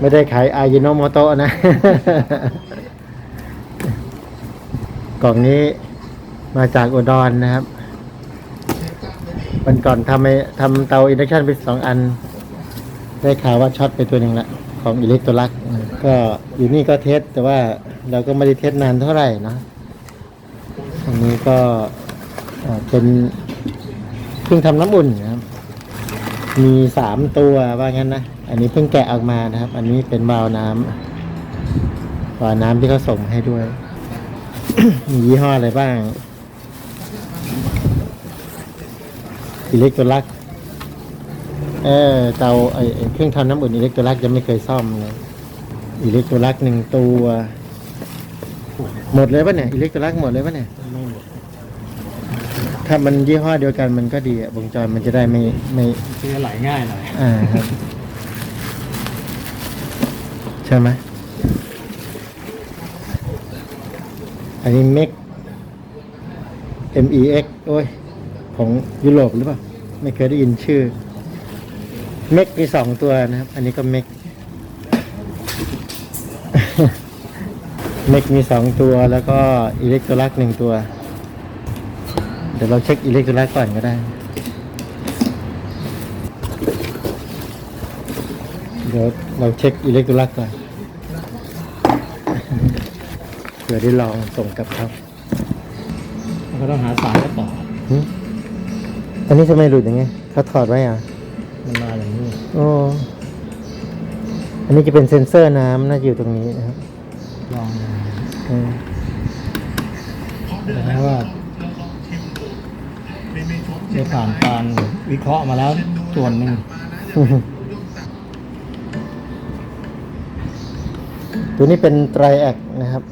ไม่ได้ขายอายิโนโมโตะนะ กล่องนี้มาจากอุดรนะครับวันก่อนทำไอ้ทำเตาอินดักชันไปสองอัน ได้ข่าวว่าช็อตไปตัวหนึ่งละของอิเล็กโทรลักก็อยู่นี่ก็เทสแต่ว่าเราก็ไม่ได้เทสนานเท่าไหร่นะอันนี้ก็เป็นเพิ่งทำน้ำอุ่นนะครับ มีสามตัวว่างั้นนะ อันนี้เพิ่งแกะออกมานะครับ อันนี้เป็นวาล์วน้ำวาล์วน้ำที่เขาส่งให้ด้วย มียี่ห้ออะไรบ้างอิเล็กโทรลักเออเตาไอไอ้เครื่องทำน้ำอุ่นอิเล็กโทรลักยังไม่เคยซ่อมเลยอิเล็กโทรลักหนึ่งตัว หมดเลยปะเนี่ยอิเล็กโทรลักหมดเลยปะเนี่ยไม่หมดถ้ามันยี่ห้อเดียวกันมันก็ดีอะวงจรมันจะได้ไม่ไม่คือไหลง่ายหน่อยอ่าครับ ใช่ไหมอันนี้ MEX MEX โอ้ย ของยุโรปหรือเปล่า ไม่เคยได้ยินชื่อ MEX มีสองตัวนะครับ อันนี้ก็ MEX MEX มีสองตัวแล้วก็อิเล็กโทรลักหนึ่งตัว เดี๋ยวเราเช็คอิเล็กโทรลักก่อนก็ได้ เดี๋ยวเราเช็คอิเล็กโทรลักก่อน เผื่อได้ลองส่งกับเขาแล้วก็ต้องหาสายมาต่อหึอันนี้ทำไมหลุดอย่างไงเขาถอดไว้อะ มันมาอย่างนี้โอ้ อันนี้จะเป็นเซ็นเซอร์น้ำน่าจะอยู่ตรงนี้นะครับลองอืมแต่ว่าได้ผ่านการวิเคราะห์มาแล้วส่วนหนึ่งตัวนี้เป็นไตรแอคนะครับ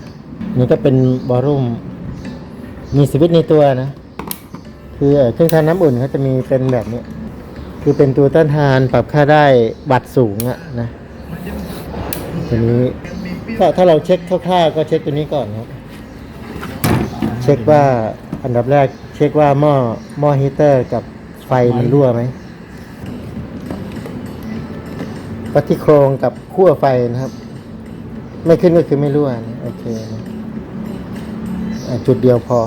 นี่ก็เป็นบอลลุ่มมีสวิตในตัวนะ คือเครื่องทำน้ำอุ่นเขาจะมีเป็นแบบนี้ คือเป็นตัวต้านทานปรับค่าได้วัตต์สูงอะนะตัวนี้ถ้าถ้าเราเช็คคร่าวๆก็เช็คตัวนี้ก่อนครับเช็คว่าอันดับแรก เช็คว่าหม้อหม้อฮีเตอร์กับไฟมันรั่วไหมวัดที่โครงกับขั้วไฟนะครับ ไม่ขึ้นก็คือไม่รั่วนะโอเคนะ จุดเดียวพอ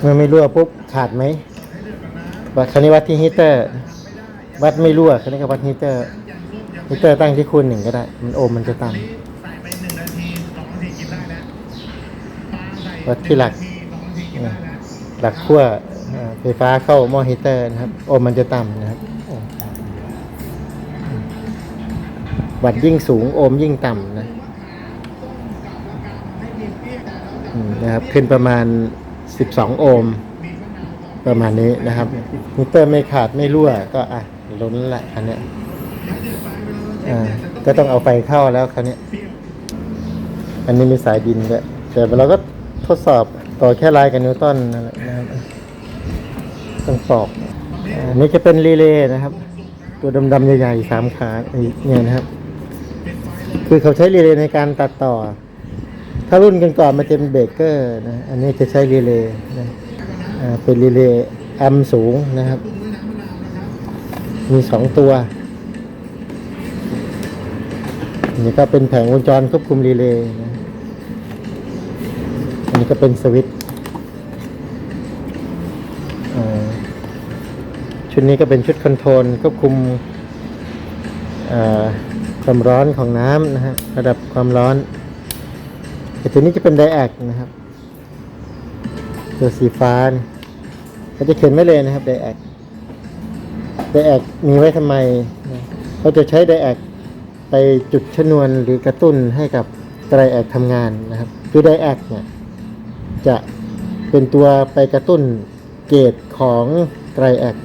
เมื่อไม่รั่วปุ๊บขาดไหมวัดคันนี้วัดที่ฮีเตอร์ วัดไม่รั่วคันนี้ก็วัดฮีเตอร์ฮีเตอร์ตั้งที่คูณหนึ่งก็ได้ มันโอห์มมันจะต่ำวัดที่หลัก หลักขั้วอ่าไฟฟ้าเข้าหม้อฮีเตอร์นะครับ โอห์มมันจะต่ำนะครับ วัดยิ่งสูงโอห์มยิ่งต่ำนะอืม นะครับ ขึ้นประมาณ 12 โอห์มประมาณนี้นะครับมิเตอร์ไม่ขาดไม่รั่วก็อะล้นละคันเนี้ยอ่าก็ต้องเอาไฟเข้าแล้วคันนี้ อันนี้มีสายดินด้วยแต่เราก็ทดสอบต่อแค่ลายกับนิวตันนั่นแหละนะครับต้องปอกอ่าอันนี้จะเป็นรีเลย์นะครับ ตัวดำๆใหญ่ๆสามขาเนี่ยนะครับ คือเขาใช้รีเลย์ในการตัดต่อ ถ้ารุ่นกันก่อนมันจะเป็นเบรกเกอร์นะ อันนี้จะใช้รีเลย์นะเป็นรีเลย์แอมสูงนะครับ มีสองตัว นี่ก็เป็นแผงวงจรควบคุมรีเลย์นะ อันนี้ก็เป็นสวิตช์ชุดนี้ก็เป็นชุดคอนโทรลควบคุมความร้อนของน้ำนะฮะระดับความร้อน แต่ตัวนี้จะเป็นไดแอกนะครับ ตัวสีฟ้าเนี่ยเขาจะเขียนไว้เลยนะครับไดแอกไดแอกมีไว้ทำไมเขาจะใช้ไดแอกไปจุดชนวนหรือกระตุ้นให้กับไตรแอกทำงานนะครับ คือไดแอกเนี่ยจะเป็นตัวไปกระตุ้นเกตของไตรแอก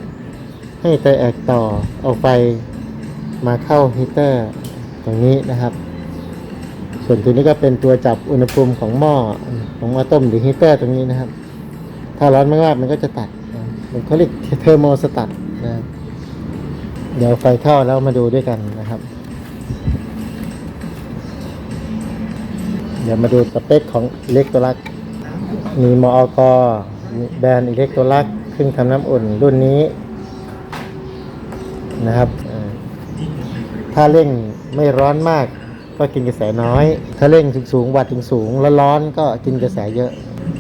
ให้ไตรแอกต่อเอาไฟมาเข้าฮีเตอร์ตรงนี้นะครับ ส่วนตัวนี้ก็เป็นตัวจับอุณหภูมิของหม้อของหม้อต้มหรือฮีเตอร์ตรงนี้นะครับ ถ้าร้อนมากๆมันก็จะตัดมันเขาเรียกเทอร์โมสตัดนะครับเดี๋ยวไฟเข้าแล้วมาดูด้วยกันนะครับ เดี๋ยวมาดูสเปคของอิเล็กโทรลักมีมออกแบรนด์อิเล็กโทรลักเครื่องทำน้ำอุ่นรุ่นนี้นะครับ ถ้าเร่งไม่ร้อนมาก ก็กินกระแสน้อย ถ้าเร่งสูงๆวัดสูงๆแล้วร้อนก็กินกระแสเยอะ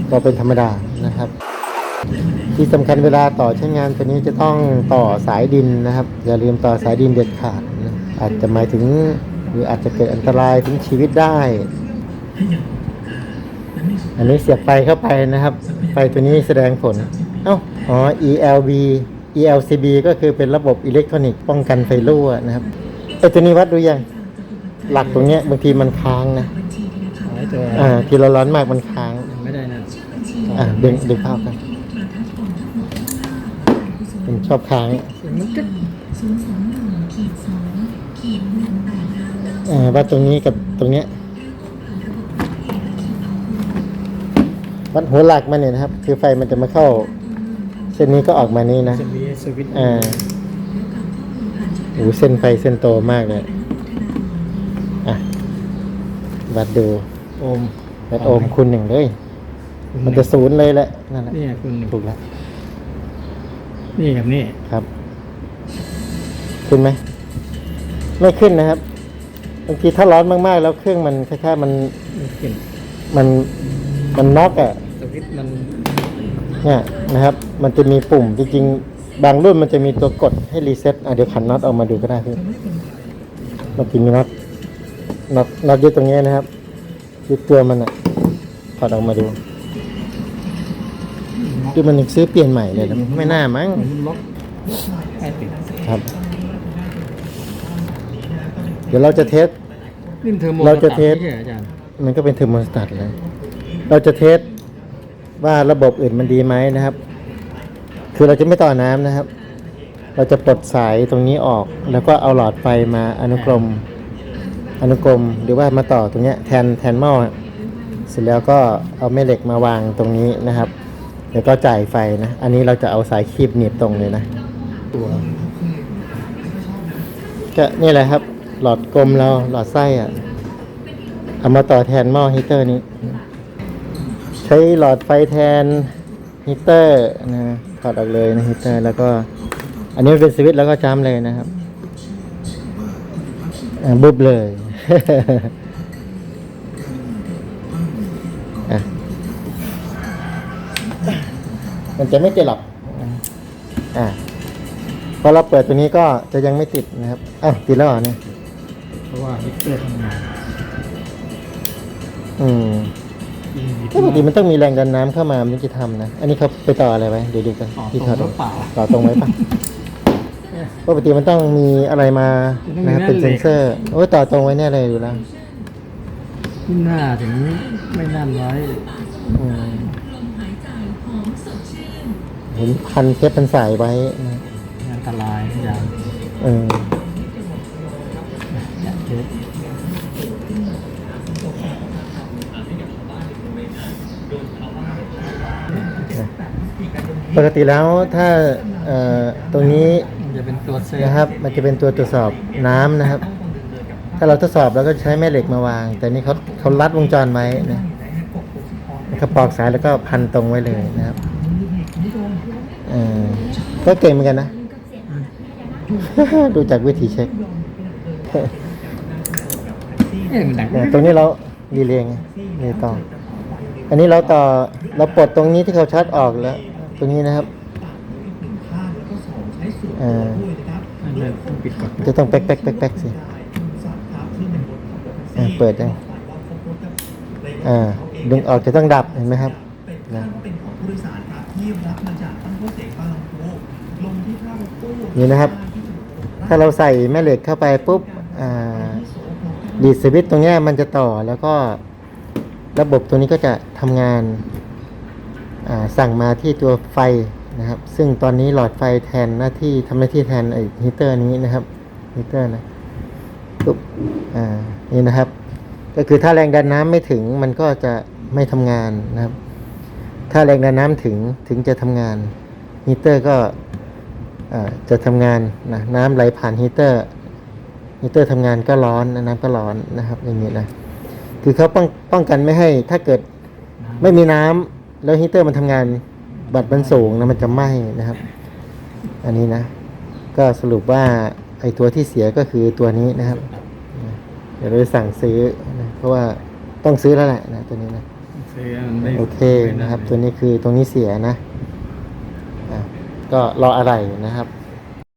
ก็เป็นธรรมดานะครับ ที่สำคัญเวลาต่อใช้งานตัวนี้จะต้องต่อสายดินนะครับ อย่าลืมต่อสายดินเด็ดขาดนะอาจจะหมายถึงหรืออาจจะเกิดอันตรายถึงชีวิตได้ อันนี้เสียบไฟเข้าไปนะครับ ไฟตัวนี้แสดงผลเอ้าอ๋อ ELB ELCB ก็คือเป็นระบบอิเล็กทรอนิกส์ป้องกันไฟรั่วนะครับไอตัวนี้วัดดูยัง หลักตรงเนี้ยบางทีมันค้างนะเอาไว้ตัวอ่าทีเราร้อนมากมันค้างไม่ได้นะอ่าดึงดึงภาพกันผมชอบค้างอ่าวัดตรงนี้กับตรงเนี้ยวัดหัวหลักมันเนี่ยนะครับ คือไฟมันจะมาเข้า เส้นนี้ก็ออกมานี่นะจะมีสวิตช์อ่าโอ้เส้นไฟเส้นโตมากเลย อะ วัดดูโอมวัดโอห์มคูณหนึ่งเลย มันจะศูนย์เลยแหละนั่นแหละนี่คุณหนึ่งถูกแล้วนี่กับนี่ครับ ขึ้นไหมไม่ขึ้นนะครับบางทีถ้าร้อนมากๆ แล้วเครื่องมันคล้ายๆมันไม่ขึ้นมันมันน็อกอะสวิตช์มันเนี่ยนะครับ มันจะมีปุ่มจริงๆ บางรุ่นมันจะมีตัวกดให้รีเซ็ตอะเดี๋ยวขันน็อตออกมาดูก็ได้พี่เมื่อกี้มีน็อต น็อตน็อตยึดตรงเนี้ยนะครับยึดตัวมันอะถอดออกมาดูคือมันซื้อเปลี่ยนใหม่เลยนะไม่น่ามั้งมันล็อกให้ติดครับ เดี๋ยวเราจะเทสนี่เทอร์โมเราจะเทสใช่ไหมอาจารย์มันก็เป็นเทอร์โมสตัตเลยเราจะเทสว่าระบบอื่นมันดีไหมนะครับ คือเราจะไม่ต่อน้ำนะครับ เราจะปลดสายตรงนี้ออก แล้วก็เอาหลอดไฟมาอนุกรม อนุกรมหรือว่ามาต่อตรงเนี้ยแทนแทนหม้อเสร็จแล้วก็เอาแม่เหล็กมาวางตรงนี้นะครับแล้วก็จ่ายไฟนะ อันนี้เราจะเอาสายคีบหนีบตรงเลยนะตัวก็นี่แหละครับ หลอดกลมเราหลอดไส้อะเอามาต่อแทนหม้อฮีเตอร์นี้ ใช้หลอดไฟแทนฮีเตอร์นะถอดออกเลยนะฮีเตอร์แล้วก็ อันนี้เป็นสวิตช์แล้วก็จ้ำเลยนะครับบุบเลย มันจะไม่ติดหรอกอ่าพอเราเปิดตัวนี้ก็จะยังไม่ติดนะครับอ้าวติดแล้วเหรอเนี่ยเพราะว่าฮิตเตอร์ทำงานอืมปกติมันต้องมีแรงดันน้ำเข้ามามันถึงจะทำนะ อันนี้เขาไปต่ออะไรไว้เดี๋ยวดูกันต่อที่ตรถองดหรือเปล่าต่อตรงไว้ปะ ปกติมันต้องมีอะไรมานะครับเป็นเซ็นเซอร์โอ้ยต่อตรงไว้เนี่ยเลยดูแล้วที่หน้าถึงไม่นั่นไว้อืมเห็นพันเทปพันสายไว้นะอันตรายอาจารย์เอออยากเทสปกติแล้วถ้าเอ่อตรงนี้มัน จะเป็นตัวเซฟนะครับ มันจะเป็นตัวตรวจสอบน้ำนะครับ ถ้าเราทดสอบเราก็ใช้แม่เหล็กมาวาง แต่นี่เขาเขารัดวงจรไว้นะเขาปอกสายแล้วก็พันตรงไว้เลยนะครับเออก็เก่งเหมือนกันนะ ดูจากวิธีเช็คเอ๊ะมันดังเนี่ยตรงนี้เรารีเลย์ไงรีต่อ อันนี้เราต่อเราปลดตรงนี้ที่เขาชัดออกแล้ว ตรงนี้นะครับอ่ามัน เลยต้องปิดก่อนจะต้องแป๊กแป๊กแป๊กแป๊กสิอ่าเปิดได้อ่าดึงออกจะต้องดับเห็นไหมครับนะนี่นะครับ ถ้าเราใส่แม่เหล็กเข้าไปปุ๊บอ่าดีดสวิตช์ตรงเนี้ยมันจะต่อแล้วก็ระบบตัวนี้ก็จะทำงานอ่าสั่งมาที่ตัวไฟ นะครับ ซึ่งตอนนี้หลอดไฟแทนหน้าที่ทำหน้าที่แทนไอ้ฮีเตอร์นี้นะครับฮีเตอร์นะปุ๊บอ่านี่นะครับ ก็คือถ้าแรงดันน้ำไม่ถึงมันก็จะไม่ทำงานนะครับ ถ้าแรงดันน้ำถึงถึงจะทำงานฮีเตอร์ก็อ่าจะทำงานนะน้ำไหลผ่านฮีเตอร์ฮีเตอร์ทำงานก็ร้อนน้ำก็ร้อนนะครับอย่างนี้นะคือเขาป้องป้องกันไม่ให้ถ้าเกิดไม่มีน้ำแล้วฮีเตอร์มันทำงาน บัตรมันสูงนะมันจะไหม้นะครับ อันนี้นะ ก็สรุปว่าไออตัวที่เสียก็คือตัวนี้นะครับนะเดี๋ยวเราจะสั่งซื้อนะเพราะว่าต้องซื้อแล้วแหละนะตัวนี้นะเสียไม่โอเคนะครับ ตัวนี้คือตรงนี้เสียนะอะก็รออะไรนะครับ